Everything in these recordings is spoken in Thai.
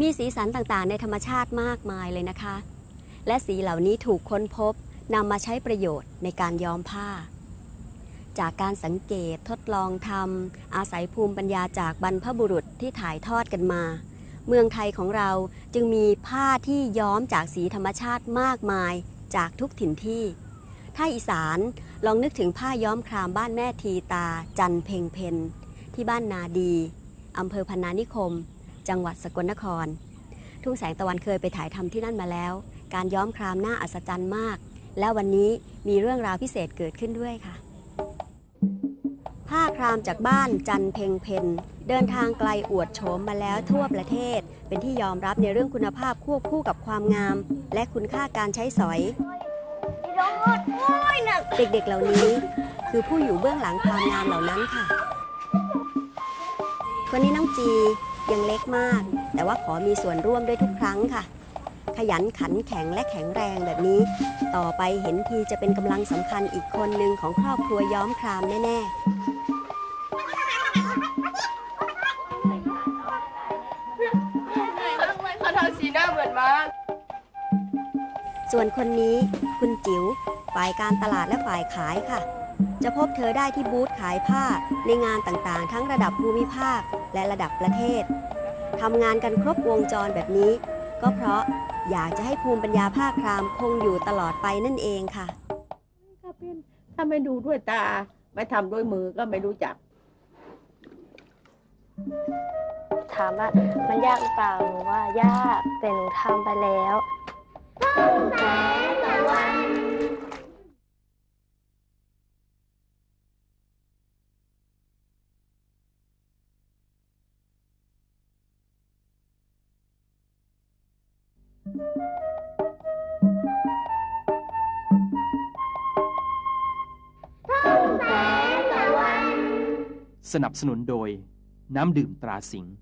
มีสีสันต่างๆ ในธรรมชาติมากมายเลยนะคะ และสีเหล่านี้ถูกค้นพบนำมาใช้ประโยชน์ในการย้อมผ้า จากการสังเกตทดลองทำอาศัยภูมิปัญญาจากบรรพบุรุษที่ถ่ายทอดกันมา เมืองไทยของเราจึงมีผ้าที่ย้อมจากสีธรรมชาติมากมายจากทุกถิ่นที่ ถ้าอีสานลองนึกถึงผ้าย้อมครามบ้านแม่ทีตา จันเพ็งเพนที่บ้านนาดีอำเภอพนานิคม จังหวัดสกลนคร ทุ่งแสงตะวันเคยไปถ่ายทำที่นั่นมาแล้ว การย้อมครามน่าอัศจรรย์มาก และวันนี้มีเรื่องราวพิเศษเกิดขึ้นด้วยค่ะ ผ้าครามจากบ้านจันเพ็งเพนเดินทางไกลอวดโฉมมาแล้วทั่วประเทศ เป็นที่ยอมรับในเรื่องคุณภาพควบคู่กับความงาม และคุณค่าการใช้สอยเด็กๆเหล่านี้คือผู้อยู่เบื้องหลังความงามเหล่านั้นค่ะคนนี้น้องจี ยังเล็กมาก แต่ว่าขอมีส่วนร่วมด้วยทุกครั้งค่ะ ขยันขันแข็งและแข็งแรงแบบนี้ ต่อไปเห็นทีจะเป็นกำลังสำคัญอีกคนหนึ่งของครอบครัวย้อมครามแน่เขาทำสีหน้าเหมือนมากๆส่วนคนนี้คุณจิ๋วฝ่ายการตลาดและฝ่ายขายค่ะ จะพบเธอได้ที่บูธขายผ้าในงานต่างๆ ทั้งระดับภูมิภาค และระดับประเทศทำงานกันครบวงจรแบบนี้ ก็เพราะอยากจะให้ภูมิปัญญาผ้าครามคงอยู่ตลอดไปนั่นเองค่ะก็เป็นถ้าไม่ดูด้วยตา ไม่ทำด้วยมือก็ไม่รู้จัก ถามว่ามันยากหรือเปล่าหนูว่ายากแต่หนูทำไปแล้ว สนับสนุนโดย น้ำดื่มตราสิงห์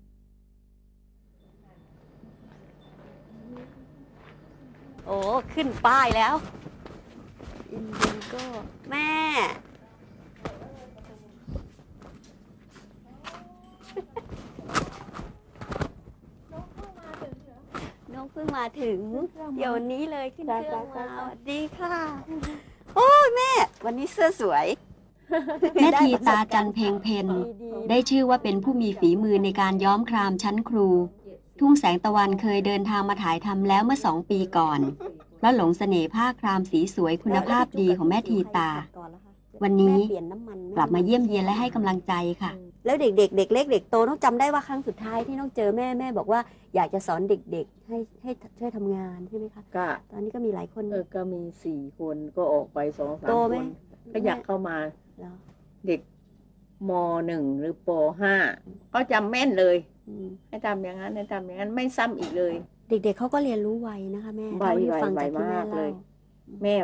โอ้ ขึ้นป้ายแล้ว อินเดียก็ แม่ น้อง เพิ่งมาถึง เดี๋ยวนี้เลยขึ้นเครื่องมาสวัสดีค่ะ โอ้ยแม่ วันนี้เสื้อสวย แม่ทีตาจันเพงเพนได้ชื่อว่าเป็นผู้มีฝีมือในการย้อมครามชั้นครู ทุ่งแสงตะวันเคยเดินทางมาถ่ายทำแล้วเมื่อสองปีก่อนเพราะหลงเสน่ห์ผ้าครามสีสวยคุณภาพดีของแม่ทีตา วันนี้กลับมาเยี่ยมเยียนและให้กำลังใจค่ะ แล้วเด็กๆเด็กเล็กเด็กโตต้องจำได้ว่าครั้งสุดท้ายที่น้องเจอแม่แม่บอกว่าอยากจะสอนเด็กๆ ให้ให้ช่วยทำงานใช่ไหมคะก็ตอนนี้ก็มีหลายคนเออก็มีสี่คนก็ออกไปสองสามโตคไหมนก็อยากเข้ามาแล้วเด็กมหนึ่งหรือปห้าก็จำแม่นเลยอืมให้ทำอย่างนั้นให้ทำอย่างนั้นไม่ซ้ำอีกเลย เด็ก ๆเขาก็เรียนรู้ไวนะคะแม่ไวเท่าที่ไวฟังจากที่ไวแม่มากเลเล่ายแม่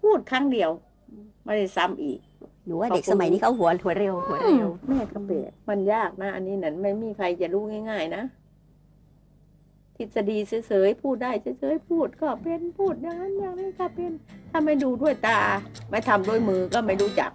พูดครั้งเดียวไม่ได้ซ้ำอีก หนูว่าเด็กสมัยนี้เขาหัวหัวเร็วหัวเร็วแม่ก็เปลี่ยนมันยากนะ อันนี้นั่นไม่มีใครจะรู้ง่าย ๆ นะทฤษฎีเฉยๆพูดได้เฉยๆพูดก็เป็นพูดอย่างนั้นอย่างนี้ก็เป็นถ้าไม่ดูด้วยตา ไม่ทำด้วยมือก็ไม่รู้จัก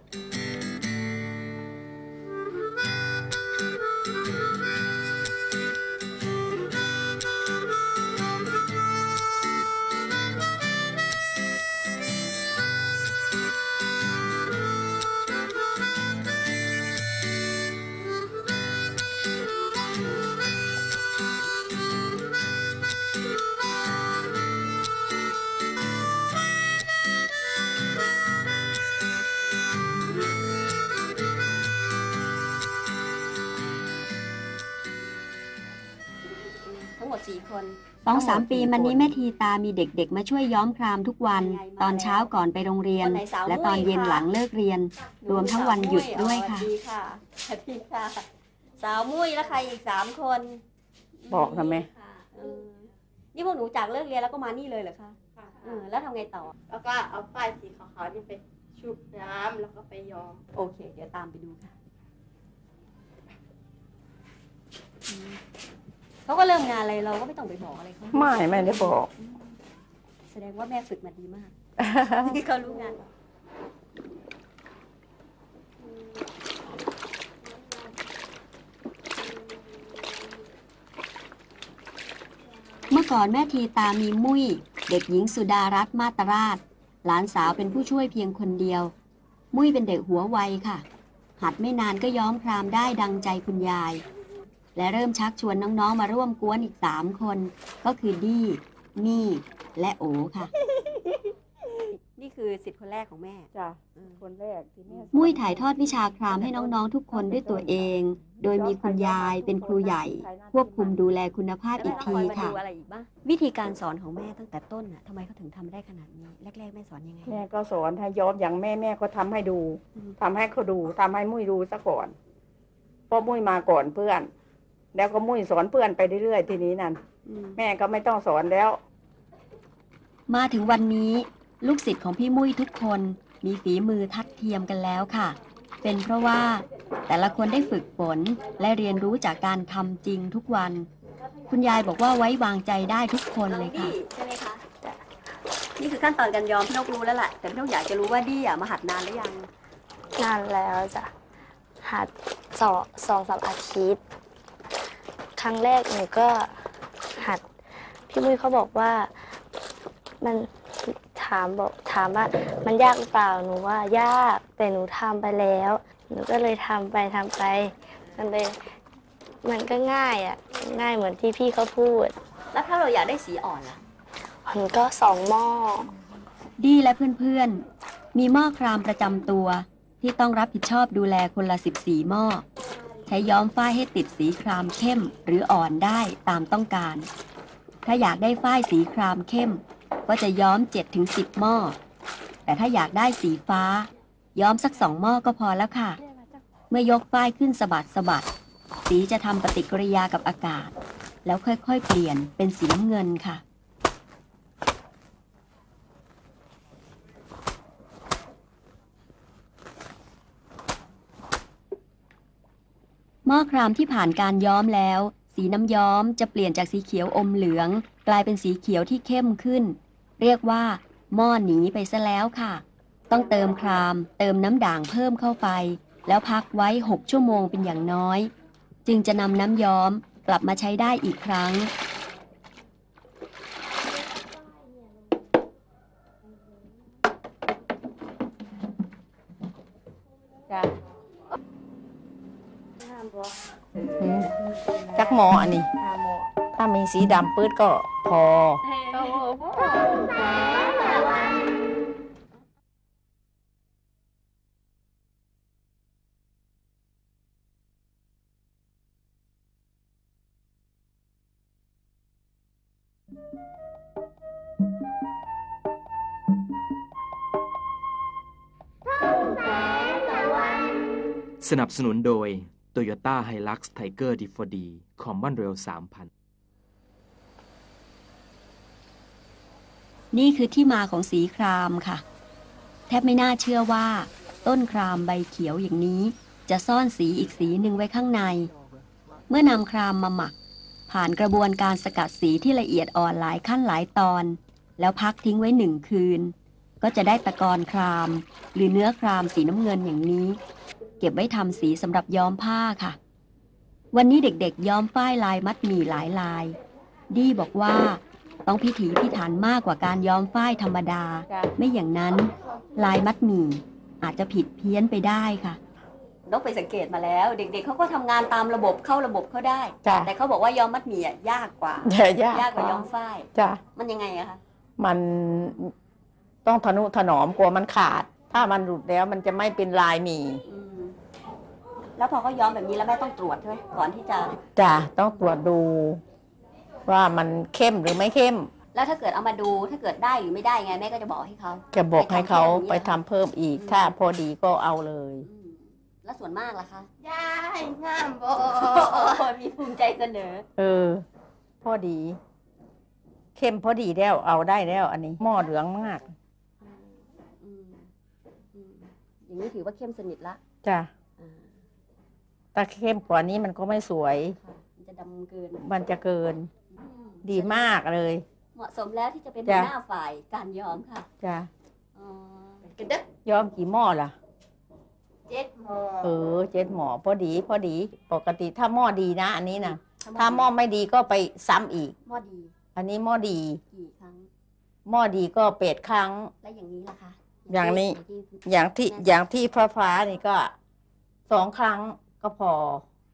สองสามปีมันนี้แม่ทีตามีเด็กๆ มาช่วยย้อมครามทุกวัน ตอนเช้าก่อนไปโรงเรียน และตอนเย็นหลังเลิกเรียน รวมทั้งวันหยุดด้วยค่ะดีค่ะสวัสดีค่ะ สาวมุ้ยแล้วใครอีกสามคน บอกทำไมเออนี่พวกหนูจากเลิกเรียนแล้วก็มานี่เลยเหรอคะเออแล้วทำไงต่อ แล้วก็เอาป้ายสีขาวๆนี่ไปชุบน้ำแล้วก็ไปย้อม โอเค เดี๋ยวตามไปดูค่ะอืม เขาก็เริ่มงานอะไรเราก็ไม่ต้องไปบอกอะไรเขาไม่ไม่ได้บอก แสดงว่าแม่ฝึกมาดีมากที่เขารู้งานเมื่อก่อนแม่ทีตามีมุ้ย เด็กหญิงสุดารัตน์มาตราช หลานสาวเป็นผู้ช่วยเพียงคนเดียว มุ้ยเป็นเด็กหัวไวค่ะ หัดไม่นานก็ย้อมครามได้ดังใจคุณยาย และเริ่มชักชวนน้องๆ มาร่วมกวนอีกสามคน ก็คือดี้มี่และโอค่ะ นี่คือสิทธิ์คนแรกของแม่ จ้ะเออคนแรกที่แม่มุ้ยถ่ายทอดวิชาครามให้น้องๆ ทุกคนด้วยตัวเอง โดยมีคุณยายเป็นครูใหญ่ ควบคุมดูแลคุณภาพอีกทีแล้วเราคอยมาค่ะ ดูอะไรอีกบ้างวิธีการสอนของแม่ตั้งแต่ต้นน่ะทำไมเขาถึงทำได้ขนาดนี้ แรก ๆ แม่สอนยังไง แม่ก็สอนให้ย้อมอย่างแม่แม่ก็ทำให้ดูอืม ทำให้เขาดูทำให้มุ้ยดูซะก่อนเพราะมุ้ยมาก่อนเพื่อน แล้วก็มุ้ยสอนเพื่อนไปเรื่อยๆทีนี้นั่นอืมแม่ก็ไม่ต้องสอนแล้ว มาถึงวันนี้ ลูกศิษย์ของพี่มุ้ยทุกคนมีฝีมือทัดเทียมกันแล้วค่ะ เป็นเพราะว่าแต่ละคนได้ฝึกฝนและเรียนรู้จากการทำจริงทุกวัน คุณยายบอกว่าไว้วางใจได้ทุกคนเลยค่ะดี้ใช่ไหมคะนี่คือขั้นตอนการยอมพี่นกรู้แล้วแหละแต่พี่นกอยากจะรู้ว่าดี้อะมาหัดนานหรือยังนานแล้วจ้ะหัดสองสองสามอาทิตย์ค รั้งแรกหนูก็หัด พี่มุ้ยเขาบอกว่ามันถามบอกถามว่ามันยากหรือเปล่าหนูว่ายากแต่หนูทำไปแล้ว หนูก็เลยทำไปทำไป มันเลยมันก็ง่ายอะง่ายเหมือนที่พี่เขาพูด แล้วถ้าเราอยากได้สีอ่อนล่ะมันก็สองหม้อดีและเพื่อนๆ มีหม้อครามประจำตัว ที่ต้องรับผิดชอบดูแลคนละ 14 หม้อ ใช้ย้อมฝ้ายให้ติดสีครามเข้มหรืออ่อนได้ตามต้องการ ถ้าอยากได้ฝ้ายสีครามเข้ม ก็จะย้อม 7-10 หม้อ แต่ถ้าอยากได้สีฟ้า ย้อมสักสองหม้อก็พอแล้วค่ะ เมื่อยกฝ้ายขึ้นสะบัดสะบัด สีจะทำปฏิกิริยากับอากาศ แล้วค่อยๆ เปลี่ยนเป็นสีน้ำเงินค่ะ หม้อครามที่ผ่านการย้อมแล้ว สีน้ำย้อมจะเปลี่ยนจากสีเขียวอมเหลือง กลายเป็นสีเขียวที่เข้มขึ้น เรียกว่า หม้อหนีไปซะแล้วค่ะ ต้องเติมคราม เติมน้ำด่างเพิ่มเข้าไป แล้วพักไว้ 6 ชั่วโมงเป็นอย่างน้อย จึงจะนำน้ำย้อมกลับมาใช้ได้อีกครั้ง หมออันนี้ ถ้ามีสีดำปื้ดก็พอ สนับสนุนโดย Toyota Hilux Tiger D4D Common Rail 3000 นี่คือที่มาของสีครามค่ะ แทบไม่น่าเชื่อว่า ต้นครามใบเขียวอย่างนี้ จะซ่อนสีอีกสีหนึ่งไว้ข้างใน เมื่อนำครามมาหมัก ผ่านกระบวนการสกัดสีที่ละเอียดอ่อนหลายขั้นหลายตอน แล้วพักทิ้งไว้หนึ่งคืน ก็จะได้ตะกอนคราม หรือเนื้อครามสีน้ำเงินอย่างนี้ เก็บไว้ทำสีสำหรับย้อมผ้าค่ะ วันนี้เด็กๆย้อมฝ้ายลายมัดหมี่หลายลาย ดีบอกว่าต้องพิถีพิถันมากกว่าการย้อมฝ้ายธรรมดาจ้ะไม่อย่างนั้น ลายมัดหมี่ อาจจะผิดเพี้ยนไปได้ค่ะนกไปสังเกตมาแล้ว เด็ก ๆเขาก็ทำงานตามระบบเข้าระบบเขาได้จ้ะแต่เขาบอกว่าย้อมมัดหมี่อะยากกว่าอย่ายากยากกว่าย้อมฝ้ายจ้ะมันยังไงอะคะมันต้องทนุถนอมกลัวมันขาด ถ้ามันหลุดแล้วมันจะไม่เป็นลายหมี่อืม แล้วพอเขาย้อมแบบนี้แล้วแม่ต้องตรวจใช่ไหมก่อนที่จะจ้ะต้องตรวจดู ว่ามันเข้มหรือไม่เข้ม แล้วถ้าเกิดเอามาดูถ้าเกิดได้หรือไม่ได้ไงแม่ก็จะบอกให้เขาจะบอกให้เขาไปไปทำทำเพิ่มอีกอืมถ้าพอดีก็เอาเลย อืมแล้วส่วนมากล่ะคะยายงามบ่มีภูมิใจเสนอ เออ พอดี เข้มพอดีแล้วเอาได้แล้ว อันนี้หม้อเหลืองมากอืมอืมอย่างนี้ถือว่าเข้มสนิทละจ้ะอ่า ถ้าเข้มกว่านี้มันก็ไม่สวยค่ะมันจะดำเกิน มันจะเกินอืมดีมากเลย เหมาะสมแล้วที่จะเป็นหัจ้ะวหน้าฝ่ายการย้อมค่ะจ้ะอ๋อกระดึกย้อมกี่หม้อล่ะเจ็ดหมอเออเจ็ดหม้อพอดีพอดี ปกติถ้าหม้อดีนะ อันนี้นะถ้าหม้อไม่ดีก็ไปซ้ำอีกหม้อดี อันนี้หม้อดีกี่ครั้งหม้อดีก็เป็ดครั้งและอย่างนี้ล่ะคะอย่างนี้ที่อย่างที่อย่างที่ฟ้าฟ้าๆนี่ก็สองครั้ง ก็พอ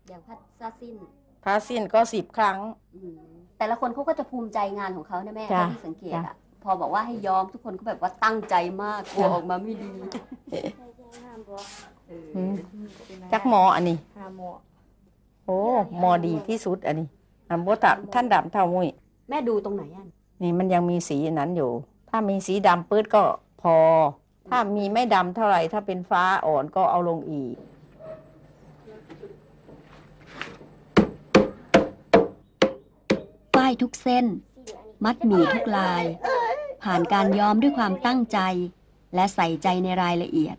อย่างพัดซาสิ้นพาสิ้นก็สิบครั้งอืมแต่ละคนเขาก็จะภูมิใจงานของเขานะแม่จ้ะเท่าที่สังเกตจ้ะอะพอบอกว่าให้ย้อมทุกคนก็แบบว่าตั้งใจมากกลัวจ้ะออกมาไม่ดีงามบ่เอออืมจักหมออันนี้หาหมอโอ้หมอดีที่สุดอันนี้อันโบตะท่านดำเท่ามุ้ยแม่ดูตรงไหนอะนี่มันยังมีสีนั้นอยู่ ถ้ามีสีดำปื้ดก็พอ ถ้ามีไม่ดำเท่าไหร่ ถ้าเป็นฟ้าอ่อนก็เอาลงอีก ฝ้ายทุกเส้น มัดหมี่ทุกลาย ผ่านการย้อมด้วยความตั้งใจ และใส่ใจในรายละเอียด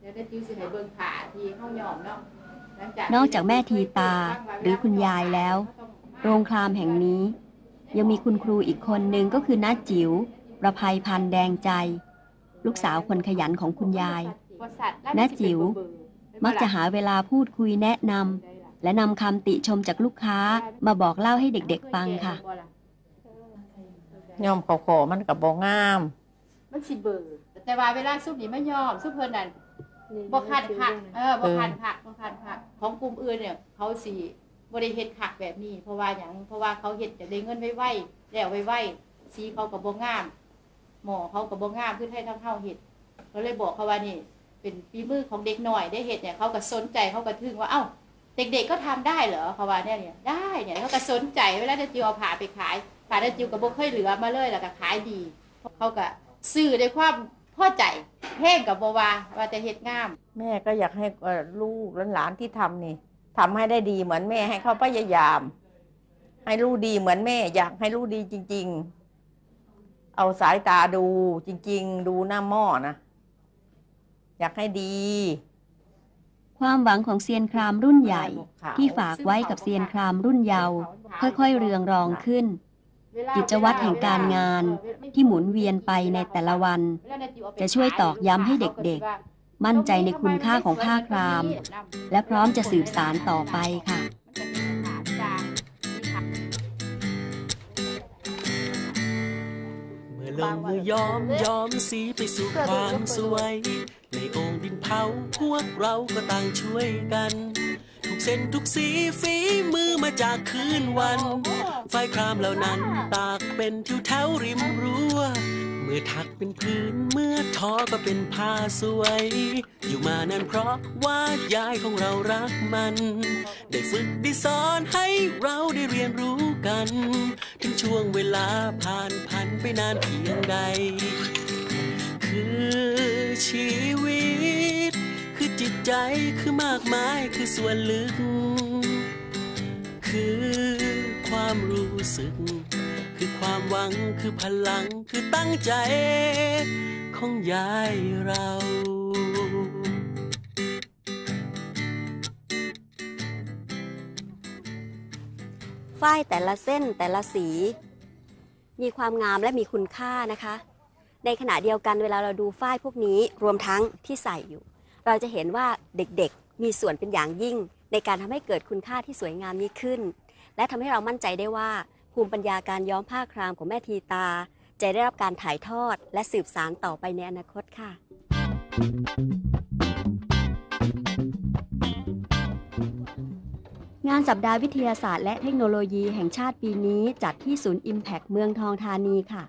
เดี๋ยวได้จิ้วสิให้เบิ่งผ่าที่เข้ายอมเนาะหลังนอกจากแม่ทีตาหรือคุณยายแล้ว โรงครามแห่งนี้ ยังมีคุณครูอีกคนหนึ่งก็คือน้าจิ๋วประภัยพันธ์แดงใจ ลูกสาวคนขยันของคุณยายน้าจิ๋วมักจะหาเวลาพูดคุยแนะนำ และนำคำติชมจากลูกค้ามาบอกเล่าให้เด็กๆฟังค่ะย่อมขอขอมันกับบงาม มันสิเบอร์แต่ว่าเวลาซุปนี่ไม่ยอมซุปเพิ่นนั่นบ่คันผักเออบ่คันผักบ่คันผักของกลุ่มอื่นเนี่ยเขาสิบ่ได้เฮ็ดผักแบบนี้ เพราะว่าหยังเพราะว่าเขาเฮ็ดจะได้เงินไวๆแล้วไวๆสีเขาก็บ่งาม หมอเขาก็บ่งามคือไทยทั้งเฮาเฮ็ดก็เลยบอกเขาว่านี่ เป็นฝีมือของเด็กหน่อยได้เฮ็ดเนี่ยเขาก็สนใจเขาก็ถึงว่าเอ้า เด็กๆก็ทำได้เหรอเขาว่าเนี่ยเนี่ยได้เนี่ยเขาก็สนใจเวลาเดจิวเอาผ่าไปขายผ่าเดจิวกับบ่เคยเหลือมาเลยแล้วก็ขายดีเขาก็ซื้อด้วยความพอใจแห้งกับบ่ว่าว่าจะเฮ็ดงาม แม่ก็อยากให้ลูกหลานที่ทำนี่ทำให้ได้ดีเหมือนแม่ให้เขาพยายาม ให้ลูกดีเหมือนแม่ อยากให้ลูกดีจริง ๆ เอาสายตาดูจริง ๆ ดูหน้าหม้อนะอยากให้ดี ความหวังของเซียนครามรุ่นใหญ่ ที่ฝากไว้กับเซียนครามรุ่นเยาว์ค่อยๆเรืองรองขึ้น กิจวัตรแห่งการงานที่หมุนเวียนไปในแต่ละวัน จะช่วยตอกย้ำให้เด็กๆ มั่นใจในคุณค่าของผ้าคราม และพร้อมจะสืบสารต่อไปค่ะเมื่อลงมือย้อมย้อมสีไปสู่ความสวย ในโองค์ดินเผาพวกเราก็ต่างช่วยกัน ทุกเส้นทุกสีฝีมือมาจากคืนวัน ไฟครามเหล่านั้นตากเป็นทิวแถวริมรั้ว เมื่อถักเป็นพื้นเมื่อทอก็เป็นผ้าสวย อยู่มานั้นเพราะว่ายายของเรารักมัน ได้ฝึกได้สอนให้เราได้เรียนรู้กัน ถึงช่วงเวลาผ่านพันไปนานเพียงใด คือ ชีวิต คือจิตใจคือมากมายคือส่วนลึก คือความรู้สึก คือความหวังคือพลังคือตั้งใจ ของยายเราฝ้ายแต่ละเส้นแต่ละสี มีความงามและมีคุณค่านะคะ ในขณะเดียวกันเวลาเราดูฝ้ายพวกนี้รวมทั้งที่ใส่อยู่ เราจะเห็นว่าเด็กๆมีส่วนเป็นอย่างยิ่ง ในการทำให้เกิดคุณค่าที่สวยงามนี้ขึ้น และทำให้เรามั่นใจได้ว่า ภูมิปัญญาการย้อมผ้าครามของแม่ทีตา จะได้รับการถ่ายทอด และสืบสานต่อไปในอนาคตค่ะ งานสัปดาห์วิทยาศาสตร์และเทคโนโลยีแห่งชาติปีนี้จัดที่ศูนย์ Impact เมืองทองธานีค่ะ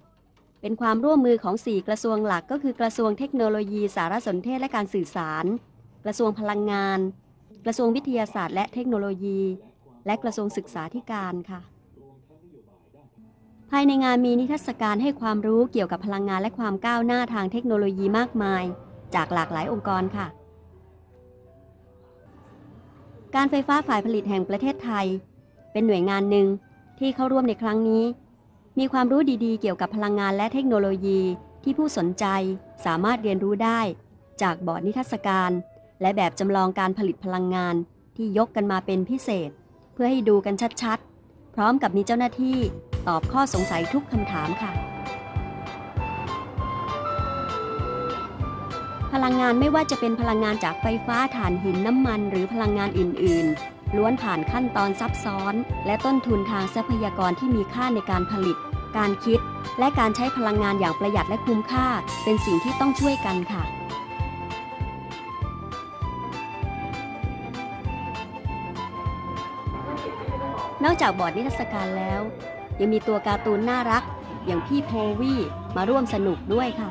เป็นความร่วมมือของ 4 กระทรวงหลักก็คือกระทรวงเทคโนโลยี สารสนเทศและการสื่อสาร กระทรวงพลังงาน กระทรวงวิทยาศาสตร์และเทคโนโลยี และกระทรวงศึกษาธิการค่ะ ภายในงานมีนิทรรศการให้ความรู้เกี่ยวกับพลังงานและความก้าวหน้าทางเทคโนโลยีมากมาย จากหลากหลายองค์กรค่ะ การไฟฟ้าฝ่ายผลิตแห่งประเทศไทย เป็นหน่วยงานหนึ่งที่เข้าร่วมในครั้งนี้ มีความรู้ดีๆ เกี่ยวกับพลังงานและเทคโนโลยีที่ผู้สนใจสามารถเรียนรู้ได้ จากบอร์ดนิทรรศการ และแบบจำลองการผลิตพลังงานที่ยกกันมาเป็นพิเศษ เพื่อให้ดูกันชัดๆ พร้อมกับมีเจ้าหน้าที่ตอบข้อสงสัยทุกคำถามค่ะ พลังงานไม่ว่าจะเป็นพลังงานจากไฟฟ้าถ่านหินน้ำมัน หรือพลังงานอื่นๆล้วนผ่านขั้นตอนซับซ้อน และต้นทุนทางทรัพยากรที่มีค่าในการผลิต การคิด และการใช้พลังงานอย่างประหยัดและคุ้มค่า เป็นสิ่งที่ต้องช่วยกันค่ะ นอกจากบอร์ดนิทรรศการแล้ว ยังมีตัวการ์ตูนน่ารัก อย่างพี่โพวี่มาร่วมสนุกด้วยค่ะ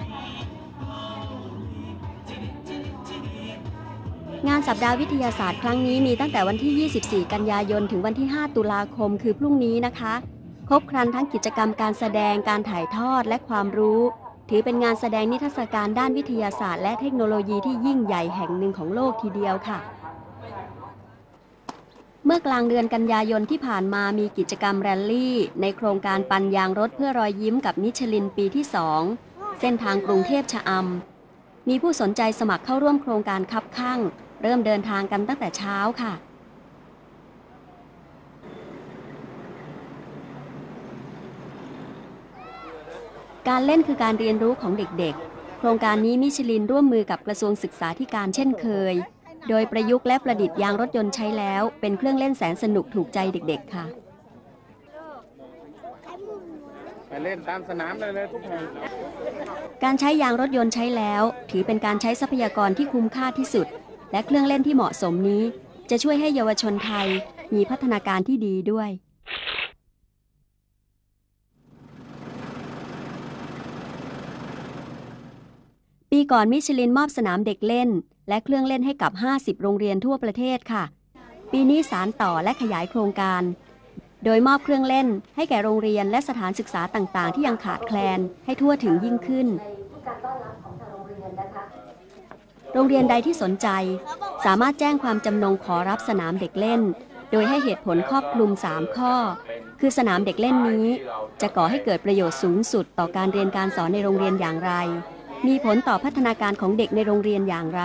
งานสัปดาห์วิทยาศาสตร์ครั้งนี้มีตั้งแต่วันที่ 24 กันยายน ถึงวันที่ 5 ตุลาคม คือพรุ่งนี้นะคะ ครบครันทั้งกิจกรรมการแสดงการถ่ายทอดและความรู้ ถือเป็นงานแสดงนิทรรศการด้านวิทยาศาสตร์และเทคโนโลยีที่ยิ่งใหญ่แห่งหนึ่งของโลกทีเดียวค่ะ เมื่อกลางเดือนกันยายนที่ผ่านมามีกิจกรรมแรลลี่ ในโครงการปันยางรถเพื่อรอยยิ้มกับนิชลินปีที่2เส้นทางกรุงเทพชะอำมีผู้สนใจสมัครเข้าร่วมโครงการคับข้าง เริ่มเดินทางกันตั้งแต่เช้าค่ะ การเล่นคือการเรียนรู้ของเด็กๆ โครงการนี้มิชลินร่วมมือกับกระทรวงศึกษาธิการเช่นเคย โดยประยุกต์และประดิษฐ์ยางรถยนต์ใช้แล้ว เป็นเครื่องเล่นแสนสนุกถูกใจเด็กๆค่ะ ไปเล่นตามสนามเลยเลยทุกแห่งการใช้ยางรถยนต์ใช้แล้ว ถือเป็นการใช้ทรัพยากรที่คุ้มค่าที่สุด และเครื่องเล่นที่เหมาะสมนี้ จะช่วยให้เยาวชนไทยมีพัฒนาการที่ดีด้วย ปีก่อนมิชลินมอบสนามเด็กเล่น และเครื่องเล่นให้กับ 50 โรงเรียนทั่วประเทศค่ะ ปีนี้สารต่อและขยายโครงการ โดยมอบเครื่องเล่น ให้แก่โรงเรียนและสถานศึกษาต่างๆ ที่ยังขาดแคลนให้ทั่วถึงยิ่งขึ้น โรงเรียนใดที่สนใจ สามารถแจ้งความจำนงขอรับสนามเด็กเล่น โดยให้เหตุผลครอบคลุม 3 ข้อ คือสนามเด็กเล่นนี้ จะก่อให้เกิดประโยชน์สูงสุดต่อการเรียนการสอนในโรงเรียนอย่างไร มีผลต่อพัฒนาการของเด็กในโรงเรียนอย่างไร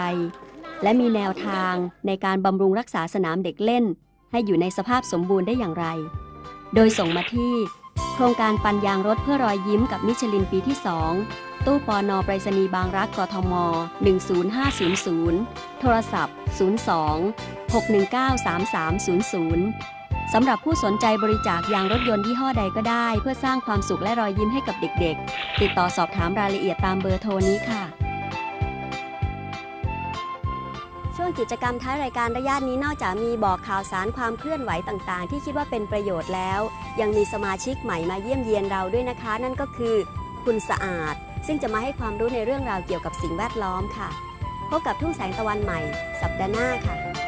และมีแนวทางในการบำรุงรักษาสนามเด็กเล่น ให้อยู่ในสภาพสมบูรณ์ได้อย่างไร โดยส่งมาที่ โครงการปันยางรถเพื่อรอยยิ้มกับมิชลินปีที่ 2 ตู้ปอนอไปรษณีย์บางรักกทม 10500 โทรศัพท์ 02 619 3300 สำหรับผู้สนใจบริจาคยางรถยนต์ยี่ห้อใดก็ได้ เพื่อสร้างความสุขและรอยยิ้มให้กับเด็กๆ ติดต่อสอบถามรายละเอียดตามเบอร์โทรนี้ค่ะ ช่วงกิจกรรมท้ายรายการระยะนี้นอกจากมีบอกข่าวสารความเคลื่อนไหวต่างๆ ที่คิดว่าเป็นประโยชน์แล้ว ยังมีสมาชิกใหม่มาเยี่ยมเยียนเราด้วยนะคะ นั่นก็คือคุณสะอาด ซึ่งจะมาให้ความรู้ในเรื่องราวเกี่ยวกับสิ่งแวดล้อมค่ะ พบกับทุ่งแสงตะวันใหม่ สัปดาห์หน้าค่ะ